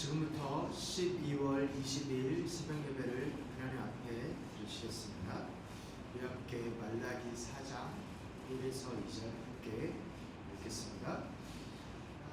지금부터 12월 20일 새벽 예배를 하나님 앞에 드리시겠습니다. 우리 함께 말라기 4장 1에서 2절 함께 읽겠습니다.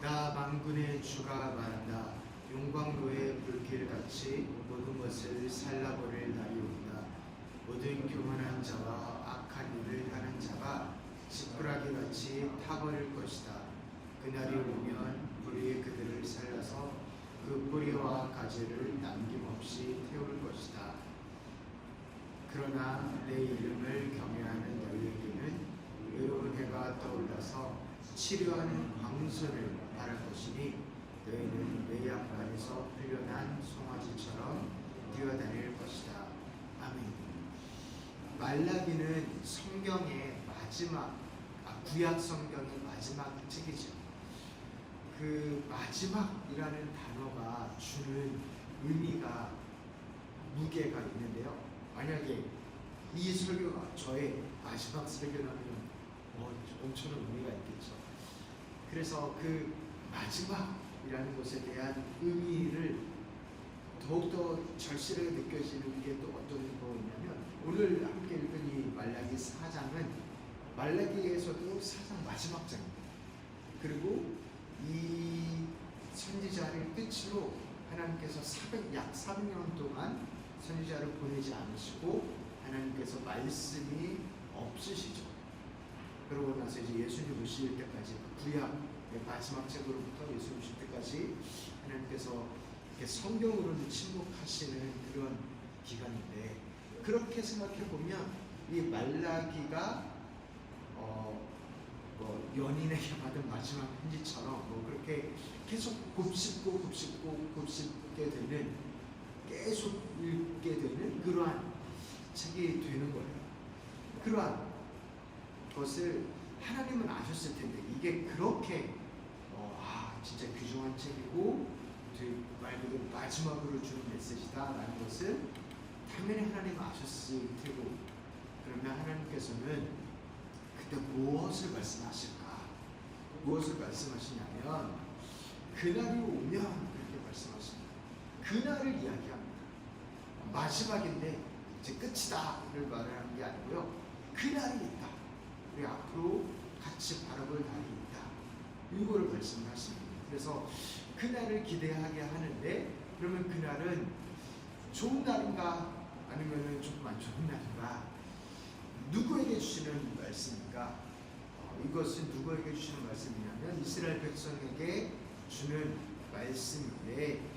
나 만군의 주가 말한다. 용광로의 불길같이 모든 것을 살라버릴 날이 온다. 모든 교만한 자와 악한 일을 하는 자가 지푸라기같이 타버릴 것이다. 그날이 오면 불이 그들을 살라서 그 뿌리와 가지를 남김없이 태울 것이다. 그러나 내 이름을 경외하는 너희에게는 외로운 해가 떠올라서 치료하는 광선을 바랄 것이니 너희는 외양간에서 풀려난 송아지처럼 뛰어다닐 것이다. 아멘. 말라기는 성경의 마지막, 아, 구약 성경의 마지막 책이죠. 그 마지막이라는 단어가 주는 의미가 무게가 있는데요. 만약에 이 설교가 저의 마지막 설교라면 어, 엄청난 의미가 있겠죠. 그래서 그 마지막이라는 것에 대한 의미를 더욱더 절실하게 느껴지는 게 또 어떤 거냐면 오늘 함께 읽은 이 말라기 4장은 말라기에서도 사장 마지막 장입니다. 그리고 이 선지자를 끝으로 하나님께서 400, 약 3년 동안 선지자를 보내지 않으시고 하나님께서 말씀이 없으시죠. 그러고 나서 이제 예수님 오실 때까지 그 구약의 마지막 책으로부터 예수님 오실 때까지 하나님께서 이렇게 성경으로는 침묵하시는 그런 기간인데 그렇게 생각해 보면 이 말라기가 어, 뭐 연인에게 받은 마지막 편지처럼 뭐 그렇게 계속 곱씹고 곱씹고 곱씹게 되는 계속 읽게 되는 그러한 책이 되는 거예요. 그러한 것을 하나님은 아셨을 텐데 이게 그렇게 어, 아 진짜 귀중한 책이고 말 그대로 마지막으로 주는 메시지다라는 것을 당연히 하나님 아셨을 테고 그러면 하나님께서는 그때 무엇을 말씀하실까? 무엇을 말씀하시냐면 그날이 오면 그렇게 말씀하십니다. 그날을 이야기합니다. 마지막인데 이제 끝이다 를 말하는 게 아니고요. 그날이 있다. 우리 앞으로 같이 바라볼 날이 있다. 이거를 말씀하십니다. 그래서 그날을 기대하게 하는데 그러면 그날은 좋은 날인가 아니면 조금 안 좋은 날인가 누구에게 주시는 말씀입니까? 어, 이것은 누구에게 주시는 말씀이냐면 이스라엘 백성에게 주는 말씀인데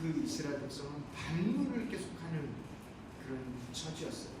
그 이스라엘 백성은 반문을 계속하는 그런 처지였어요.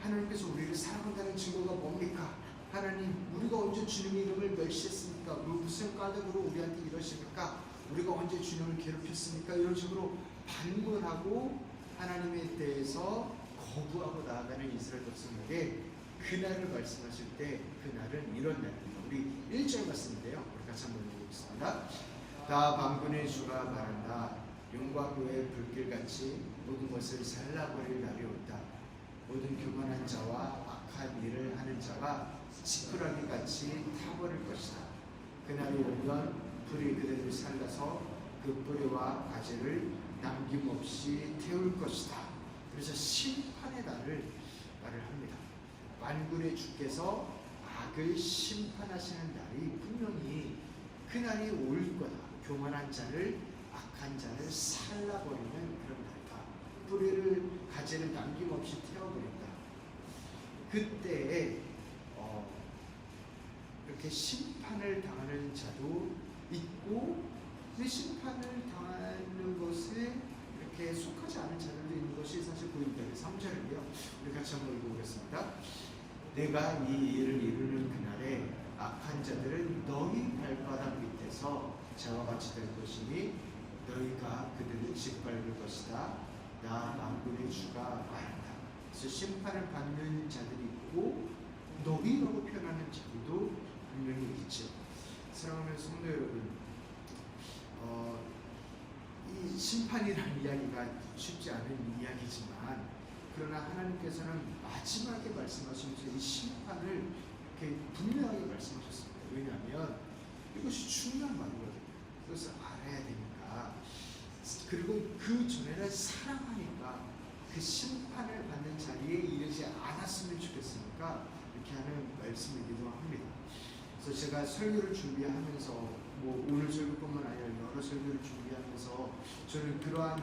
하나님께서 우리를 사랑한다는 증거가 뭡니까? 하나님, 우리가 언제 주님의 이름을 멸시했습니까? 무슨 까닭으로 우리한테 이러십니까? 우리가 언제 주님을 괴롭혔습니까? 이런 식으로 반문하고 하나님에 대해서 거부하고 나아가는 이스라엘 백성에게 그날을 말씀하실 때 그날은 이런 날입니다. 우리 1절 말씀인데요. 우리 같이 한번 읽어보겠습니다. 다 방군의 주가 말한다. 용광로의 불길같이 모든 것을 살라버릴 날이 온다. 모든 교만한 자와 악한 일을 하는 자가 지푸라기 같이 타버릴 것이다. 그날이 오면 불이 그들을 살라서 그 뿌리와 가지를 남김없이 태울 것이다. 그래서 심판의 날을 말을 합니다. 만군의 주께서 악을 심판하시는 날이 분명히 그날이 올 거다. 교만한 자를 악한 자를 살라버리는 그런 날이다. 뿌리를 가지를 남김없이 태워버린다. 그때에 어, 이렇게 심판을 당하는 자도 있고 그 심판을 당하는 것에 이렇게 속하지 않은 자들도 있는 것이 사실 보입니다. 3절인데요. 우리 같이 한번 읽어보겠습니다. 내가 이 일을 이루는 그날에 악한 자들은 너희 발바닥 밑에서 자와 같이 될 것이니 너희가 그들을 짓밟을 것이다. 나 만군의 주가 말한다. 그래서 심판을 받는 자들이 있고 너희라고 표현하는 자들도 분명히 있죠. 사랑하는 성도 여러분, 어, 이 심판이라는 이야기가 쉽지 않은 이야기지만 그러나 하나님께서는 마지막에 말씀하시면서 이 심판을 이렇게 분명하게 말씀하셨습니다. 왜냐하면 이것이 중요한 말이거든요. 그것을 알아야 되니 까 그리고 그 전에는 사랑하니까 그 심판을 받는 자리에 이르지 않았으면 좋겠으니까 이렇게 하는 말씀이기도 합니다. 그래서 제가 설교를 준비하면서 뭐 오늘 설교뿐만 아니라 여러 설교를 준비하면서 저는 그러한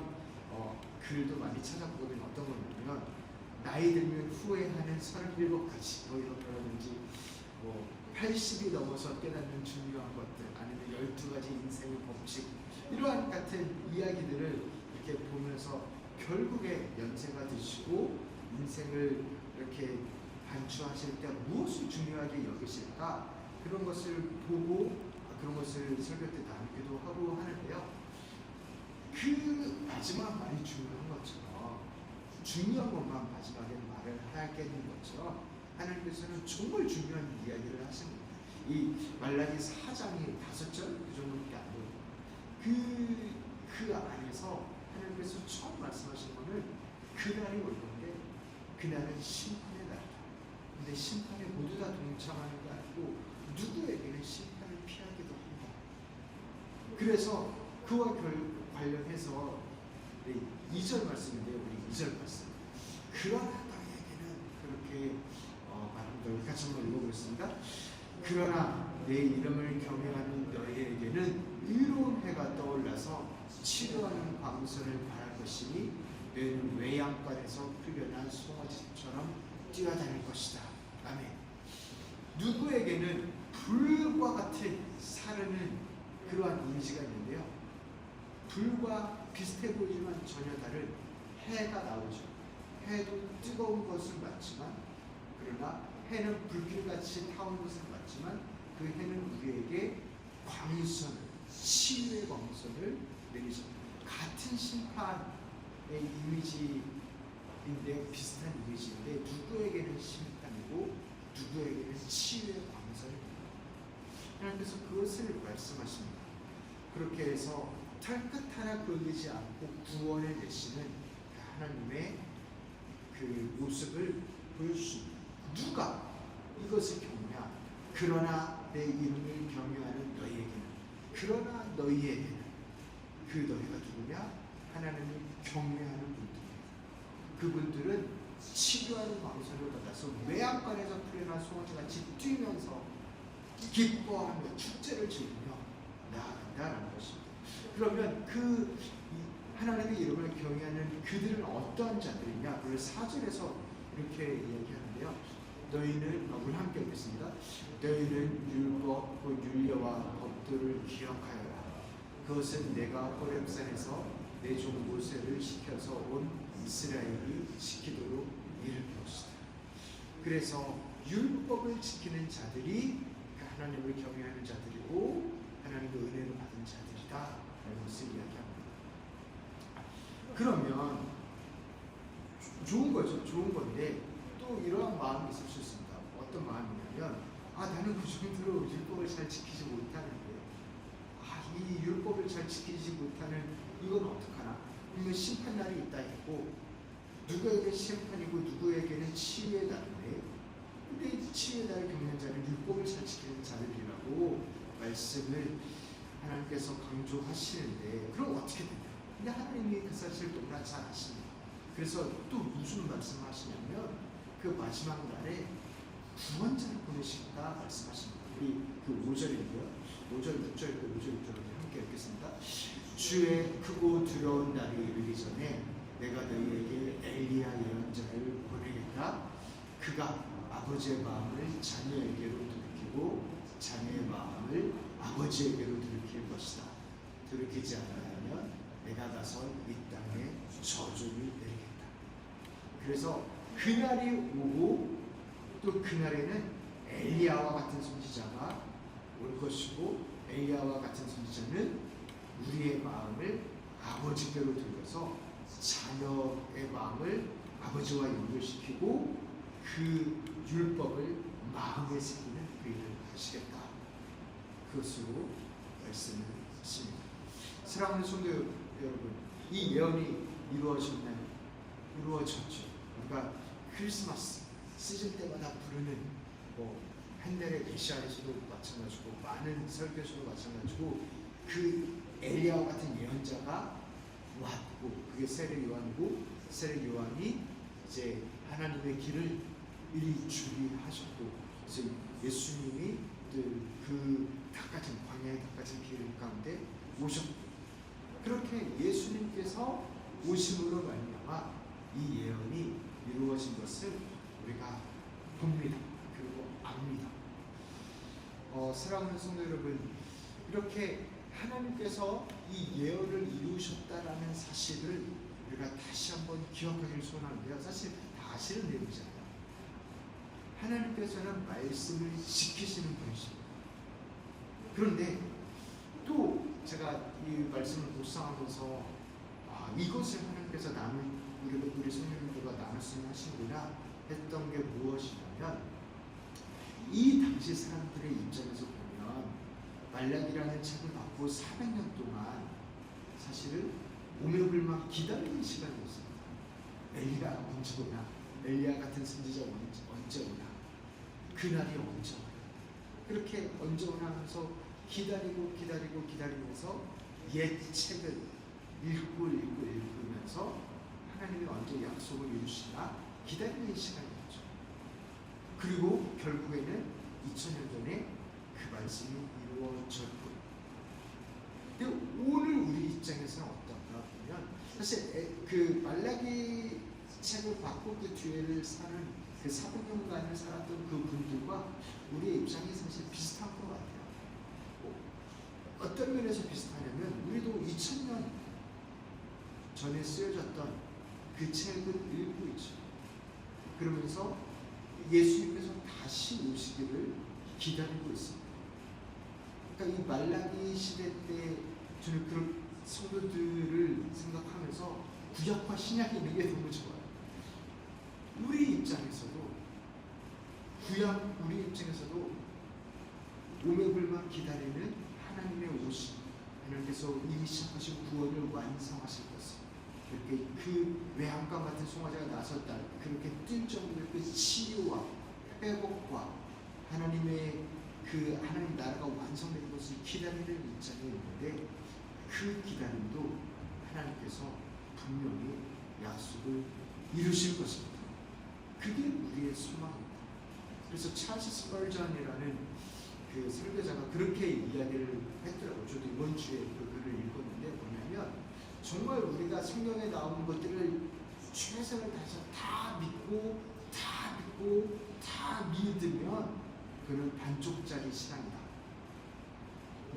어, 글도 많이 찾아보거든요. 어떤 거냐면 나이 들면 후회하는 37가지 뭐 이런 80이 넘어서 깨닫는 중요한 것들 아니면 12가지 인생의 법칙 이러한 같은 이야기들을 이렇게 보면서 결국에 연세가 드시고 인생을 이렇게 반추하실 때 무엇을 중요하게 여기실까 그런 것을 보고 그런 것을 설교 때 나누기도 하고 하는데요. 그 마지막 말이 중요한 것처럼 중요한 것만 마지막에 말을 하겠는 것처럼 하나님께서는 정말 중요한 이야기를 하십니다. 이 말라기 4장이 다섯 절그 정도밖에 안 돼요. 그, 그 안에서 하나님께서 처음 말씀하신 거는 그날이 올 건데 그날은 심판의 날이다. 근데 심판에 모두 다 동참하는 게 아니고 누구에게는 심판을 피하기도 합니다. 그래서 그와 결, 관련해서 네, 2절 말씀인데요. 우리 2절 말씀. 그러나 너희에게는 그렇게. 읽어보겠습니다. 그러나 내 이름을 경외하는 너희에게는 의로운 해가 떠올라서 치료하는 광선을 바랄 것이니 너희는 외양간에서 풀려난 송아지처럼 뛰어다닐 것이다. 아멘. 누구에게는 불과 같은 사르는 그러한 이미지가 있는데요. 불과 비슷해 보이지만 전혀 다른 해가 나오죠. 해도 뜨거운 것을 맞지만 그러나 해는 불길같이 타오는 것을 맞지만 그 해는 우리에게 광선을 치유의 광선을 내리죠. 같은 심판의 이미지인데 비슷한 이미지인데 누구에게는 심판이고 누구에게는 치유의 광선입니다. 하나님께서 그것을 말씀하십니다. 그렇게 해서 털끝 하나 걸리지 않고 구원을 내시는 하나님의 그 모습을 보여주십니다. 누가 이것을 경외하 그러나 내 이름을 경외하는 너희에게는 그러나 너희에게는 그 너희가 누구냐? 하나님을 경외하는 분들입니다. 그분들은 치료하는 방선을 받아서 외양간에서 풀려난 송아지같이 뛰면서 기뻐하며 축제를 즐기며 나아간다는 것입니다. 그러면 그 하나님의 이름을 경외하는 그들은 어떠한 자들이냐? 그걸 사절에서 이렇게 이야기하는데요. 너희는 어, 우리 함께 읽겠습니다. 너희는 율법 그 율례와 법도를 기억하여라. 그것은 내가 호렙산에서 내 종 모세를 시켜서 온 이스라엘이 지키도록 이룰 것이다. 그래서 율법을 지키는 자들이 그 하나님을 경외하는 자들이고 하나님의 은혜를 받은 자들이다. 라는 것을 이야기합니다. 그러면 좋은 거죠. 좋은 건데 또 이러한 마음이 있을 수 있습니다. 어떤 마음이냐면 아 나는 그 정도로 율법을 잘 지키지 못하는데 아이 율법을 잘 지키지 못하는 이건 어떡하나? 그러면 심판 날이 있다 했고 누구에게 심판이고 누구에게는 치유의 날인데 근데 이 치유의 날을 겪는 자는 율법을 잘 지키는 자들이라고 말씀을 하나님께서 강조하시는데 그럼 어떻게 되냐? 근데 하나님이 그 사실을 너무나 잘 아십니다. 그래서 또 무슨 말씀하시냐면 그 마지막 날에 구원자를 보내시겠다 말씀하십니다. 우리 그 5절인데요. 5절, 6절, 5절, 6절 함께 읽겠습니다. 주의 크고 두려운 날이 이르기 전에 내가 너희에게 엘리야 예언자를 보내겠다. 그가 아버지의 마음을 자녀에게로 돌이키고 자녀의 마음을 아버지에게로 돌이킬 것이다. 돌이키지 않으면 내가 가서 이 땅에 저주를 내리겠다. 그래서 그날이 오고 또 그날에는 엘리야와 같은 선지자가 올 것이고 엘리야와 같은 선지자는 우리의 마음을 아버지께로 들여서 자녀의 마음을 아버지와 연결시키고 그 율법을 마음에 새기는 그 일을 하시겠다. 그것으로 말씀을 하십니다. 사랑하는 성도 여러분, 이 예언이 이루어졌나요? 이루어졌죠. 우리가 크리스마스 시즌 때마다 부르는 뭐 헨델의 메시아에서도 마찬가지고 많은 설교에서도 마찬가지고 그 엘리야와 같은 예언자가 왔고 그게 세례 요한이고 세례 요한이 이제 하나님의 길을 이리 준비하셨고 그래서 예수님이 그 닦아진 광야의 닦아진 길 가운데 오셨고 그렇게 예수님께서 오심으로 말미암아 이 예언이 이루어진 것을 우리가 봅니다. 그리고 압니다. 어, 사랑하는 성도 여러분, 이렇게 하나님께서 이 예언을 이루셨다라는 사실을 우리가 다시 한번 기억하기를 소원하는데요. 사실 다 아시는 내용이잖아요. 하나님께서는 말씀을 지키시는 분이십니다. 그런데 또 제가 이 말씀을 묵상하면서 아, 이것을 하나님께서 나는 우리 우리 성령님들과 나눴으면 하시구나 했던 게 무엇이냐면 이 당시 사람들의 입장에서 보면 말락이라는 책을 받고 400년 동안 사실은 오매불망 기다리는 시간이었습니다. 엘리가 언제 오나, 엘리야 같은 선지자 언제, 언제 오나, 그날이 언제 오나. 그렇게 언제 오나 하면서 기다리고 기다리고 기다리면서 옛 책을 읽고 하나님이 언제 약속을 이루시나 기다리는 시간이었죠. 그리고 결국에는 2000년 전에 그 말씀이 이루어졌고 근데 오늘 우리 입장에서는 어떤가 하면 사실 에- 그 말라기 책을 받고 그 뒤에를 사는 그 400년간을 살았던 그 분들과 우리의 입장이 사실 비슷한 것 같아요. 어, 어떤 면에서 비슷하냐면 우리도 2000년 전에 쓰여졌던 그 책을 읽고 있죠. 그러면서 예수님께서 다시 오시기를 기다리고 있습니다. 그러니까 이 말라기 시대 때 저는 그런 성도들을 생각하면서 구약과 신약이 있는 게 너무 좋아요. 우리 입장에서도 구약 우리 입장에서도 오매 불만 기다리는 하나님의 오심 하나님께서 이미 시작하신 구원을 완성하실 것을 이렇게 그 외양간 같은 송아지가 나섰다 그렇게 뛸 정도의 그 치유와 회복과 하나님의 그 하나님 나라가 완성되는 것을 기다리는 입장에 있는데 그 기다림도 하나님께서 분명히 약속을 이루실 것입니다. 그게 우리의 소망입니다. 그래서 찰스 스펄전이라는 그 설교자가 그렇게 이야기를 했더라고요. 저도 이번 주에 그 글을 읽었는데 뭐냐면 정말 우리가 성경에 나오는 것들을 최선을 다해서 다 믿고 다 믿고 다 믿으면 그는 반쪽짜리 신앙이다.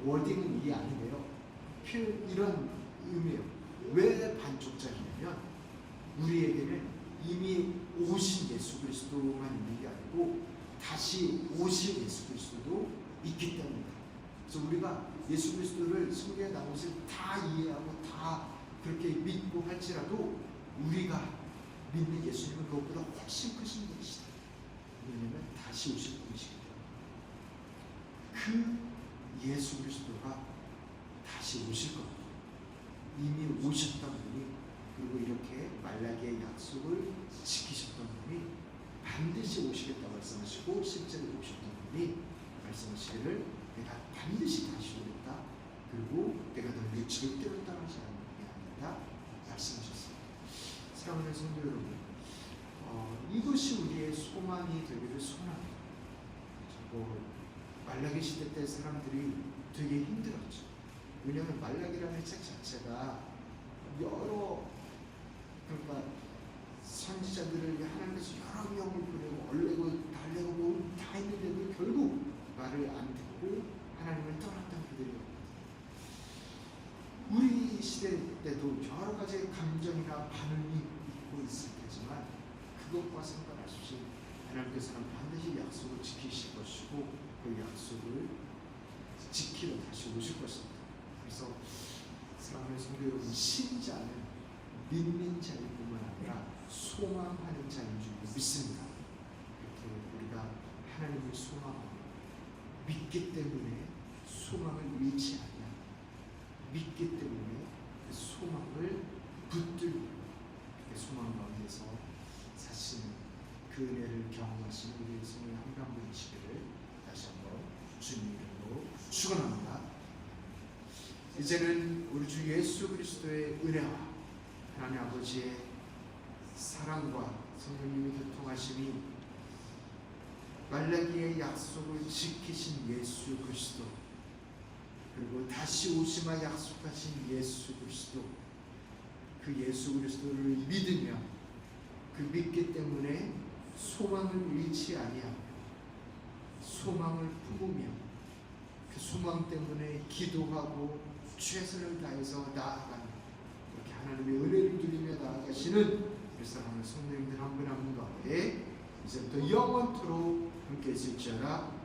워딩은 이게 아닌데요. 이런 의미예요. 왜 반쪽짜리냐면 우리에게는 이미 오신 예수 그리스도만 있는 게 아니고 다시 오실 예수 그리스도도 있기 때문이다. 그래서 우리가 예수 그리스도를 성경에 나온 그렇게 믿고 할지라도 우리가 믿는 예수님은 그것보다 훨씬 크신 분이시다. 왜냐하면 다시 오실 분이시기 때문에 그 예수 그리스도가 다시 오실 겁니다. 이미 오셨던 분이 그리고 이렇게 말라기의 약속을 지키셨던 분이 반드시 오시겠다 말씀하시고 실제로 오셨던 분이 말씀하시기를 내가 반드시 다시 오겠다 그리고 내가 너희를 절대로 떠나지 않는 게 아니다 말씀하셨습니다. 사랑하는 성도 여러분 어, 이것이 우리의 소망이 되기를 소원합니다. 뭐 말라기 시대 때 사람들이 되게 힘들었죠. 왜냐하면 말라기라는 책 자체가 여러 그러니까 선지자들을 하나님께서 여러 명을 보내고 얼레고 달래고 뭐다 했는데도 결국 말을 안 듣고 하나님을 떠났던. 우리 시대 때도 여러 가지 감정이나 반응이 있고 있을 테지만 그것과 상관없이 하나님께서는 반드시 약속을 지키실 것이고 그 약속을 지키러 다시 오실 것입니다. 그래서 사랑하는 성도 여러분 신자는 믿는 자일 뿐만 아니라 소망하는 자인 줄 믿습니다. 이렇게 우리가 하나님을 소망하고 믿기 때문에 소망을 잃지 않냐 믿기 때문에 그 소망을 붙들고 그 소망 가운데서 사시는 그 은혜를 경험하신 우리 성령 분이시기를 다시 한번 주님 이름으로 축원합니다. 이제는 우리 주 예수 그리스도의 은혜와 하나님 아버지의 사랑과 성령님의 교통하심이 말라기의 약속을 지키신 예수 그리스도 그리고 다시 오시마 약속하신 예수 그리스도 그 예수 그리스도를 믿으며 그 믿기 때문에 소망을 잃지 아니하고 소망을 품으며 그 소망 때문에 기도하고 최선을 다해서 나아가는 그렇게 하나님의 은혜를 누리며 나아가시는 우리 사랑하는 성도님들 한 분 한 분 가운데 이제부터 영원토록 함께 있을지어다